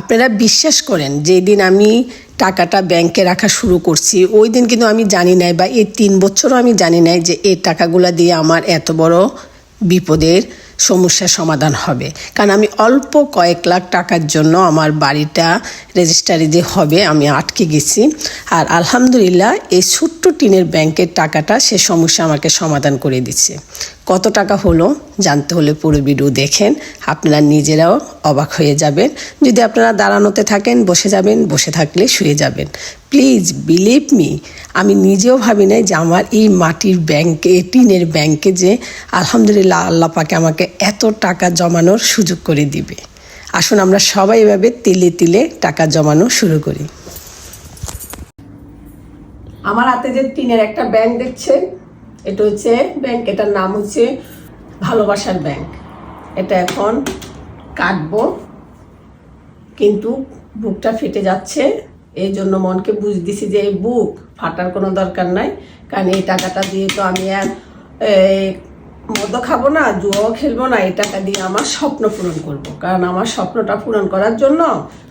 আপনারা বিশ্বাস করেন, যেদিন আমি টাকাটা ব্যাংকে রাখা শুরু করছি ওই দিন কিন্তু আমি জানি নাই বা এই তিন বছরও আমি জানি নাই যে এই টাকাগুলা দিয়ে আমার এত বড় বিপদের সমস্যার সমাধান হবে। কারণ আমি অল্প কয়েক লাখ টাকার জন্য আমার বাড়িটা রেজিস্ট্রারি যে হবে, আমি আটকে গেছি। আর আলহামদুলিল্লাহ, এই ছোট্ট টিনের ব্যাংকের টাকাটা সে সমস্যা আমাকে সমাধান করে দিচ্ছে। কত টাকা হলো জানতে হলে পুরো ভিডিও দেখেন। আপনারা নিজেরাও অবাক হয়ে যাবেন। যদি আপনারা দাঁড়ানোতে থাকেন, বসে যাবেন, বসে থাকলে শুয়ে যাবেন। প্লিজ বিলিভ মি আমি নিজেও ভাবি নাই যে আমার এই মাটির ব্যাংকে টিনের ব্যাংকে যে আলহামদুলিল্লাহ আল্লাহ পাকে আমাকে এত টাকা জমানোর সুযোগ করে দিবে। আসুন আমরা সবাই এভাবে তিলে তিলে টাকা জমানো শুরু করি। আমার হাতে যে টিনের একটা ব্যাংক দেখছেন এটা হচ্ছে ব্যাংক, এটার নাম হচ্ছে ভালোবাসার ব্যাংক। এটা এখন কাটবো, কিন্তু বুকটা ফেটে যাচ্ছে, এই জন্য মনকে বুঝ দিছি যে এই বুক ফাটার কোনো দরকার নাই, কারণ এই টাকাটা দিয়ে তো আমি আর মদও খাব না, জুয়াও খেলব না, এই টাকা দিয়ে আমার স্বপ্ন পূরণ করব। কারণ আমার স্বপ্নটা পূরণ করার জন্য,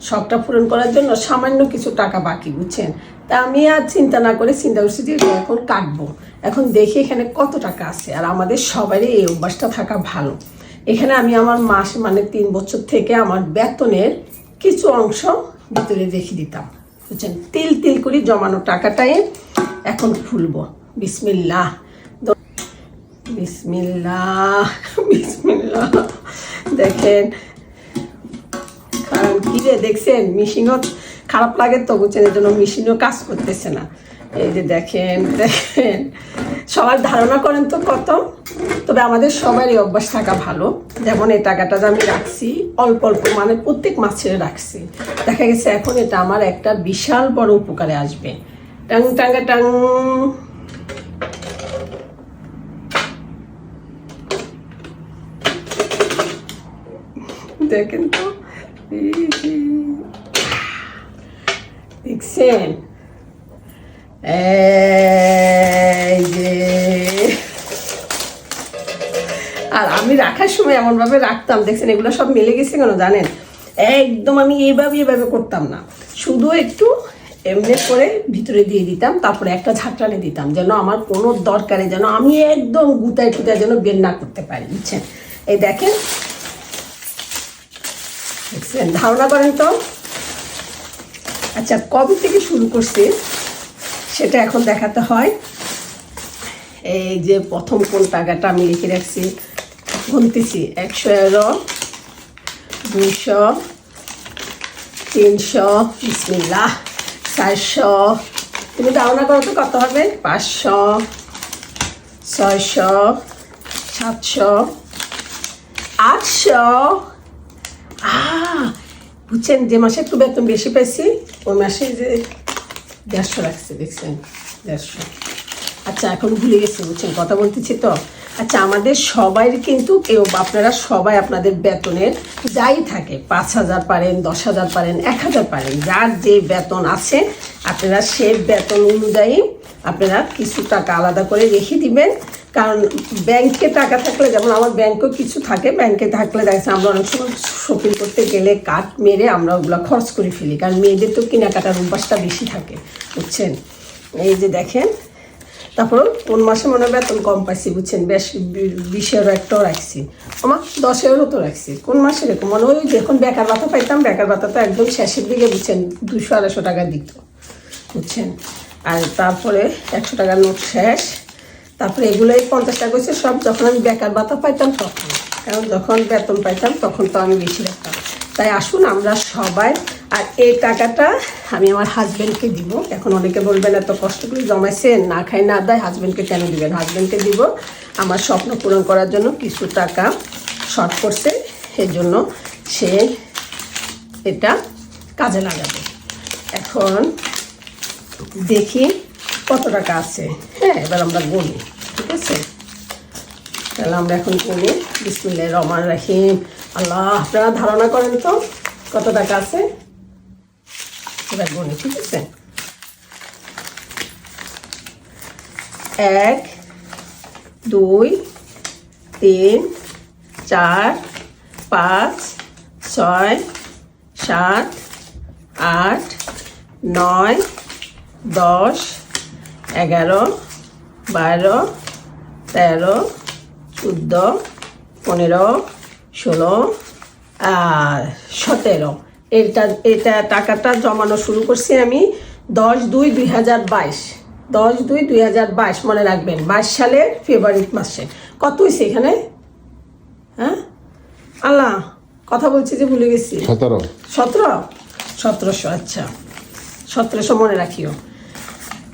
শখটা পূরণ করার জন্য সামান্য কিছু টাকা বাকি, বুঝছেন? তা আমি আর চিন্তা না করে চিন্তা করছি যে এখন কাটবো। এখন দেখি এখানে কত টাকা আছে। আর আমাদের সবারই এই অভ্যাসটা থাকা ভালো। এখানে আমি আমার মাস মানে তিন বছর থেকে আমার বেতনের কিছু অংশ ভিতরে রেখে দিতাম। বুঝছেন? তিল তিল করে জমানো টাকাটাই এখন খুলবো। বিসমিল্লাহ। বিসমিল্লাহ বিসমিল্লাহ। দেখেন। কারণ কি রে, দেখছেন? মেশিনও খারাপ লাগে তো, বুঝছেন? এই জন্য মেশিনও কাজ করতেছে না। এই যে দেখেন দেখেন। সবার ধারণা করেন তো কত? তবে আমাদের সবারই অভ্যাস থাকা ভালো। যেমন এই টাকাটা আমি রাখছি, অল্প অল্প মানে প্রত্যেক মাসে রাখছি। দেখা গেছে এখন এটা আমার একটা বিশাল বড় উপকারে আসবে। টাং টাঙ্গা টাং। দেখেন তো। দেখছেন? এই যে। আর আমি রাখার সময় এমনভাবে রাখতাম, দেখছেন এগুলো সব মিলে গেছে কেন জানেন? একদম আমি এইভাবে এইভাবে করতাম না। শুধু একটু এমনি করে ভিতরে দিয়ে দিতাম, তারপরে একটা ঝাঁকড়ানি দিতাম, যেন আমার কোনো দরকারে যেন আমি একদম গুতায় টুতায় যেন বের না করতে পারি, বুঝছেন? এই দেখেন। ধারণা করেন তো? আচ্ছা কবে থেকে শুরু করছি সেটা এখন দেখাতে হয়। এই যে প্রথম কোন টাকাটা আমি লিখে রাখছি, গুনতেছি একশো এগারো, দুইশো, তিনশো, বিসমিল্লাহ, চারশো, তুমি ধারণা করো তো কত হবে? পাঁচশো, ছয়শো, সাতশো, আটশো। বুঝছেন, যে মাসে একটু বেতন বেশি পাইছি, ওই মাসে যে দেড়শো রাখছে, দেখছেন? দেড়শো। আচ্ছা এখন ভুলে গেছি, বুঝছেন? কথা বলতেছি তো। আচ্ছা আমাদের সবাই কিন্তু কেউ আপনারা সবাই আপনাদের বেতনের যাই থাকে, পাঁচ হাজার পারেন, দশ হাজার পারেন, এক হাজার পারেন, যার যে বেতন আছে আপনারা সে বেতন অনুযায়ী আপনারা কিছু টাকা আলাদা করে রেখে দিবেন। কারণ ব্যাংকে টাকা থাকলে, যেমন আমার ব্যাংকেও কিছু থাকে, ব্যাংকে থাকলে দেখছে আমরা অনেক সময় শপিং করতে গেলে কাঠ মেরে আমরা ওগুলো খরচ করে ফেলি, কারণ মেয়েদের তো কেনাকাটার অভ্যাসটা বেশি থাকে, বুঝছেন? এই যে দেখেন, তারপর কোন মাসে মনে হয় বেতন কম পাইছি, বুঝছেন? বেশ বিশেরও একটাও রাখছি। আমার দশেরও তো রাখছি। কোন মাসে এরকম? মানে ওই যখন বেকার ভাতা পাইতাম, বেকার ভাতা তো একদম শেষের দিকে, বুঝছেন? দুশো আড়াইশো টাকা দিত। বুঝছেন? আর তারপরে একশো টাকার নোট শেষ। তারপরে এগুলোই পঞ্চাশ টাকা হচ্ছে সব যখন আমি বেকার ভাতা পাইতাম তখন। কারণ যখন বেতন পাইতাম তখন তো আমি বেশি রাখতাম। তাই আসুন আমরা সবাই, আর এই টাকাটা আমি আমার হাজব্যান্ডকে দিব। এখন অনেকে বলবেন, এত কষ্ট করে জমাইছেন, না খাই না দেয় হাজব্যান্ডকে কেন দিবেন? হাজব্যান্ডকে দিব। আমার স্বপ্ন পূরণ করার জন্য কিছু টাকা শর্ট করছে। এর জন্য সে এটা কাজে লাগাবে। এখন দেখি কত টাকা আছে। হ্যাঁ এবার আমরা গুনি, ঠিক আছে? তাহলে আমরা এখন গুনি। বিসমিল্লাহ রহমান রাহিম। আল্লাহ, আপনারা ধারণা করেন তো কত টাকা আছে? এবার গুনি, ঠিক আছে? এক, দুই, তিন, চার, পাঁচ, ছয়, সাত, আট, নয় দশ এগারো বারো তেরো চোদ্দ পনেরো ষোলো আর সতেরো। এটা এটা টাকাটা জমানো শুরু করছি আমি দশ দুই দুই হাজার বাইশ। দশ দুই দুই হাজার বাইশ মনে রাখবেন বাইশ সালের ফেব্রুয়ারি মাসে। কত হয়েছে এখানে? হ্যাঁ? আল্লাহ কথা বলছি যে ভুলে গেছি। সতেরো। সতেরো? সতেরোশো আচ্ছা। সতেরোশো মনে রাখিও।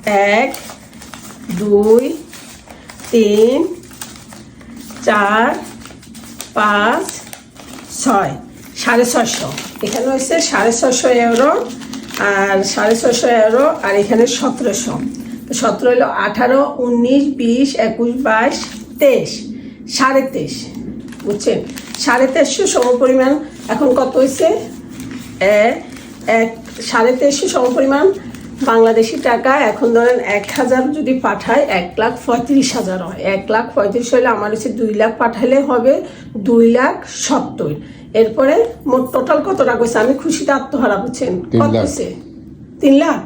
এক, দুই, তিন, চার, পাঁচ, ছয়। সাড়ে ছয়শো। এখানে হচ্ছে সাড়ে ছয়শো ইউরো আর সাড়ে ছয়শো ইউরো আর এখানে সতেরোশো। তো সতেরো হলো আঠারো, উনিশ, বিশ, একুশ, বাইশ, তেইশ। সাড়ে তেইশ। বুঝছেন? সাড়ে তেইশশো সমপরিমাণ এখন কত হয়েছে? এক, সাড়ে তেইশশো সমপরিমাণ বাংলাদেশি টাকা এখন ধরেন এক হাজার যদি পাঠায় এক লাখ পঁয়ত্রিশ হাজার হয়। এক লাখ পঁয়ত্রিশ হলে আমার হচ্ছে দুই লাখ পাঠালে হবে দুই লাখ সত্তর। এরপরে মোট টোটাল কত টাকা হয়েছে? আমি খুশিতে আত্মহারা বুঝছেন কত। হয়েছে? তিন লাখ?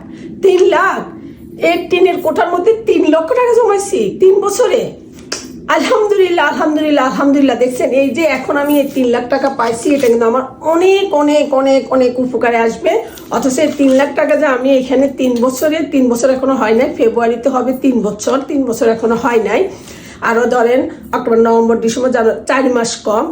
তিন লাখ? এর টিনের কোটার মধ্যে তিন লক্ষ টাকা জমাইছি তিন বছরে। আলহামদুলিল্লাহ আলহামদুলিল্লাহ আলহামদুলিল্লাহ, দেখছেন? এই যে এখন আমি এই তিন লাখ টাকা পাইছি, এটা কিন্তু আমার অনেক অনেক অনেক অনেক উপকারে আসবে। অথচ এই তিন লাখ টাকা যে আমি এখানে তিন বছরে তিন বছর এখনও হয় নাই, ফেব্রুয়ারিতে হবে তিন বছর তিন বছর এখনও হয় নাই। আরও ধরেন অক্টোবর, নভেম্বর, ডিসেম্বর চার মাস কম।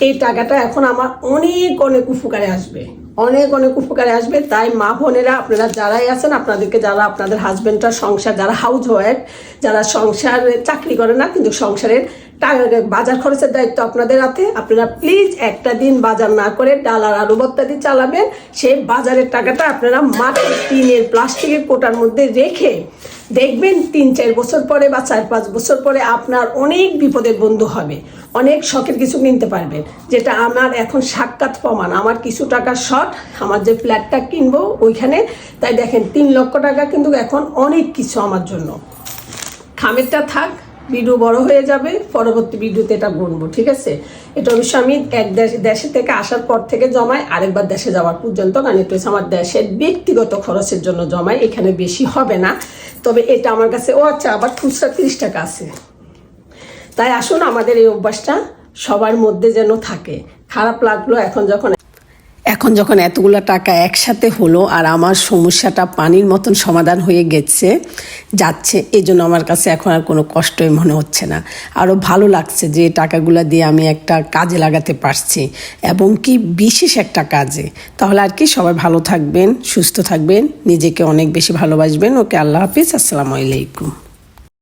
এই টাকাটা এখন আমার অনেক অনেক উপকারে আসবে। অনেক অনেক উপকারে আসবে। তাই মা বোনেরা, আপনারা যারাই আছেন, আপনাদেরকে যারা আপনাদের হাজবেন্ডরা সংসার, যারা হাউস ওয়াইফ যারা সংসারে চাকরি করে না, কিন্তু সংসারের বাজার খরচের দায়িত্ব আপনাদের হাতে, আপনারা প্লিজ একটা দিন বাজার না করে ডাল আর আলু ভর্তা দিয়ে চালাবেন। সেই বাজারের টাকাটা আপনারা মাটির টিনের প্লাস্টিকের কোটার মধ্যে রেখে দেখবেন তিন, চার বছর পরে বা চার, পাঁচ বছর পরে আপনার অনেক বিপদের বন্ধু হবে। অনেক শখের কিছু কিনতে পারবেন। যেটা আমার এখন সাক্ষাৎ প্রমাণ। আমার কিছু টাকার শখ, আমার যে ফ্ল্যাটটা কিনবো ওইখানে। তাই দেখেন, তিন লক্ষ টাকা কিন্তু এখন অনেক কিছু আমার জন্য। খামেরটা থাক। ভিডিও বড় হয়ে যাবে, পরবর্তী ভিডিওতে এটা গুনবো, ঠিক আছে? এটা অবশ্য আমি এক দেশ দেশে থেকে আসার পর থেকে জমাই, আরেকবার দেশে যাওয়ার পর্যন্ত, কারণ এটা হচ্ছে আমার দেশের ব্যক্তিগত খরচের জন্য জমাই, এখানে বেশি হবে না। তবে এটা আমার কাছে, ও আচ্ছা আবার খুচরা তিরিশ টাকা আছে। তাই আসুন, আমাদের এই অভ্যাসটা সবার মধ্যে যেন থাকে। খারাপ লাগল, এখন যখন এখন যখন এতগুলো টাকা একসাথে হলো আর আমার সমস্যাটা পানির মতন সমাধান হয়ে গেছে, যাচ্ছে এই জন্য আমার কাছে এখন আর কোনো কষ্টই মনে হচ্ছে না। আরও ভালো লাগছে যে টাকাগুলো দিয়ে আমি একটা কাজে লাগাতে পারছি এবং কি বিশেষ একটা কাজে। তাহলে আর কি, সবাই ভালো থাকবেন, সুস্থ থাকবেন, নিজেকে অনেক বেশি ভালোবাসবেন। ওকে, আল্লাহ হাফিজ, আসসালামু আলাইকুম।